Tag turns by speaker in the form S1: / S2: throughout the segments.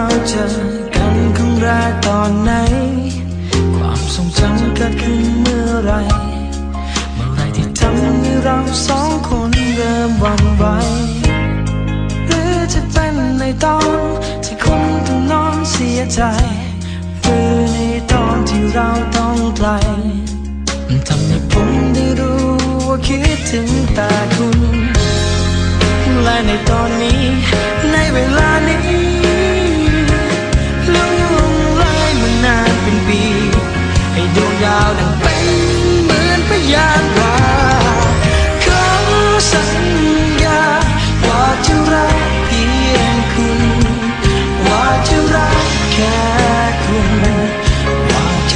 S1: เราเจอกันครั้งแรกตอนไหน ความทรงจำเกิดขึ้นเมื่อไร เมื่อไรที่ทำให้เราสองคนเริ่มหวั่นไหวหรือจะเป็นในตอนที่คุณต้องนอนเสียใจ หรือในตอนที่เราต้องไกลทำให้ผมได้รู้ว่าคิดถึงแต่คุณและในตอนนี้ในเวลานี้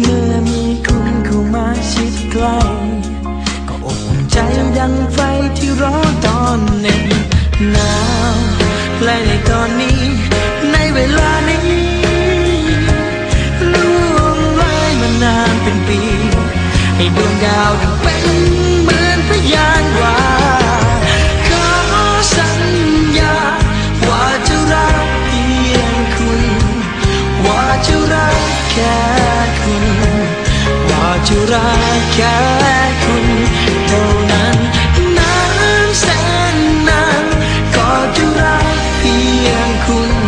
S1: เมื่อมีคุณเข้ามาชิดใกล้ก็อบอุ่นใจดังไฟที่ร้อนตอนหน็บหนาวและในตอนนี้ ในเวลานี้ล่วงเลยมานานเป็นปีให้ดวงดาวดังเป็นเหมือนพยานว่าขอสัญญาว่าจะรักเพียงคุณ ว่าจะรักแค่ ว่าจะรักแค่คุณเท่านั้นนานแสนนานก็จะรักเพียงคุณ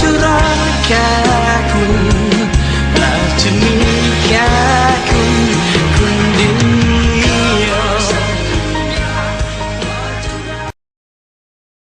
S1: จะรักแค่คุณ